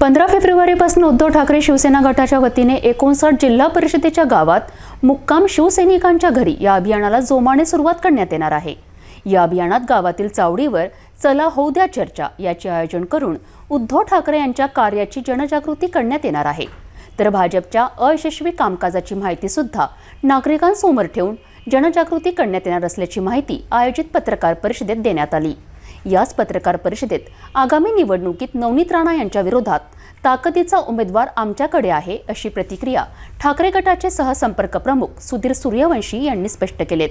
पंधरा फेब्रुवारीपासून उद्धव ठाकरे शिवसेना गटाच्या वतीने एकोणसाठ जिल्हा परिषदेच्या गावात मुक्काम शिवसैनिकांच्या घरी या अभियानाला जोमाने सुरुवात करण्यात येणार आहे. या अभियानात गावातील चावडीवर चला होऊ द्या चर्चा याचे आयोजन करून उद्धव ठाकरे यांच्या कार्याची जनजागृती करण्यात येणार आहे. तर भाजपच्या अयशस्वी कामकाजाची माहिती सुद्धा नागरिकांसमोर ठेवून जनजागृती करण्यात येणार असल्याची माहिती आयोजित पत्रकार परिषदेत देण्यात आली. याच पत्रकार परिषदेत आगामी निवडणुकीत नवनीत राणा यांच्या विरोधात ताकदीचा उमेदवार आमच्याकडे आहे अशी प्रतिक्रिया ठाकरे गटाचे सहसंपर्क प्रमुख सुधीर सूर्यवंशी यांनी स्पष्ट केलेत.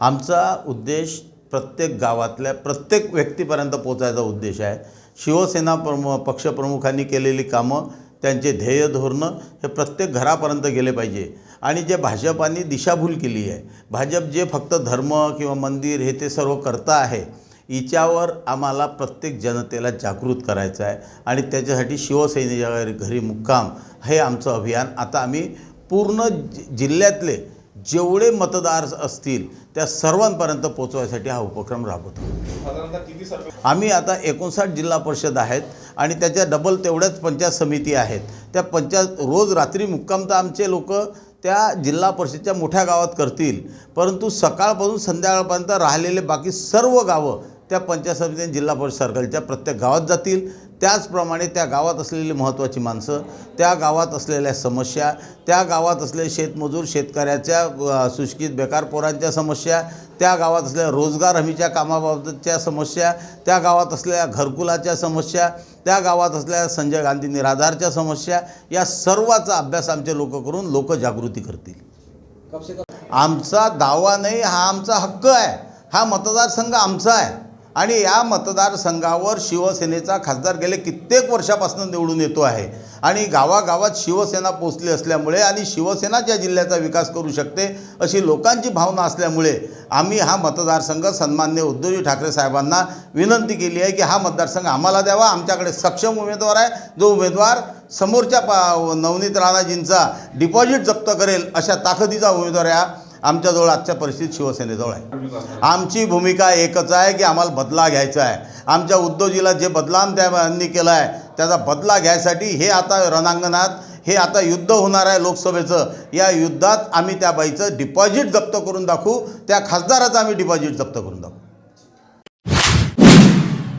आमचा उद्देश प्रत्येक गावातल्या प्रत्येक व्यक्तीपर्यंत पोचायचा उद्देश आहे. शिवसेना प्रमु पक्षप्रमुखांनी केलेली कामं त्यांचे ध्येय धोरणं हे प्रत्येक घरापर्यंत गेले पाहिजे. आणि जे भाजपाने दिशाभूल केली आहे. भाजप जे फक्त धर्म किंवा मंदिर हे ते सर्व करता आहे हिच्यावर आम्हाला प्रत्येक जनतेला जागृत करायचं आहे आणि त्याच्यासाठी शिवसेनेच्या घरी- घरी मुक्काम हे आमचं अभियान. आता आम्ही पूर्ण जि जिल्ह्यातले जेवढे मतदार असतील त्या सर्वांपर्यंत पोचवायसाठी हा उपक्रम राबवतो. आम्ही आता एकोणसाठ जिल्हा परिषद आहेत आणि त्याच्या डबल तेवढ्याच पंचायत समिती आहेत. त्या पंचायत रोज रात्री मुक्काम तर आमचे लोक त्या जिल्हा परिषदच्या मोठ्या गावात करतील. परंतु सकाळपासून संध्याकाळपर्यंत राहिलेले बाकी सर्व गावं त्या पंचायत समिती आणि जिल्हा परिषद सर्कलच्या प्रत्येक गावात जातील. त्याचप्रमाणे त्या गावात असलेली महत्त्वाची माणसं त्या गावात असलेल्या समस्या त्या गावात असलेले शेतमजूर शेतकऱ्याच्या अ, सुशिक्षित बेकार पोरांच्या समस्या त्या गावात असलेल्या रोजगार हमीच्या कामाबाबतच्या समस्या त्या गावात असलेल्या घरकुलाच्या समस्या त्या गावात असलेल्या संजय गांधी निराधारच्या समस्या या सर्वाचा अभ्यास आमचे लोक करून लोकजागृती करतील. आमचा दावा नाही हा आमचा हक्क आहे. हा मतदारसंघ आमचा आहे. आणि या मतदारसंघावर शिवसेनेचा खासदार गेले कित्येक वर्षापासून निवडून येतो आहे. आणि गावागावात शिवसेना पोचली असल्यामुळे आणि शिवसेना ज्या जिल्ह्याचा विकास करू शकते अशी लोकांची भावना असल्यामुळे आम्ही हा मतदारसंघ सन्मान्य उद्धवजी ठाकरे साहेबांना विनंती केली आहे की हा मतदारसंघ आम्हाला द्यावा. आमच्याकडे सक्षम उमेदवार आहे. जो उमेदवार समोरच्या पा नवनीत राणाजींचा डिपॉझिट जप्त करेल अशा ताकदीचा उमेदवार या आमच्याजवळ आजच्या परिस्थितीत शिवसेनेजवळ आहे. आमची भूमिका एकच आहे की आम्हाला बदला घ्यायचा आहे. आमच्या उद्योजीला जे बदलाम त्यांनी केला आहे त्याचा बदला घ्यायसाठी हे आता रणांगणात हे आता युद्ध होणार आहे लोकसभेचं. या युद्धात आम्ही त्या बाईचं डिपॉझिट जप्त करून दाखवू त्या खासदाराचं आम्ही डिपॉझिट जप्त करून दाखवू.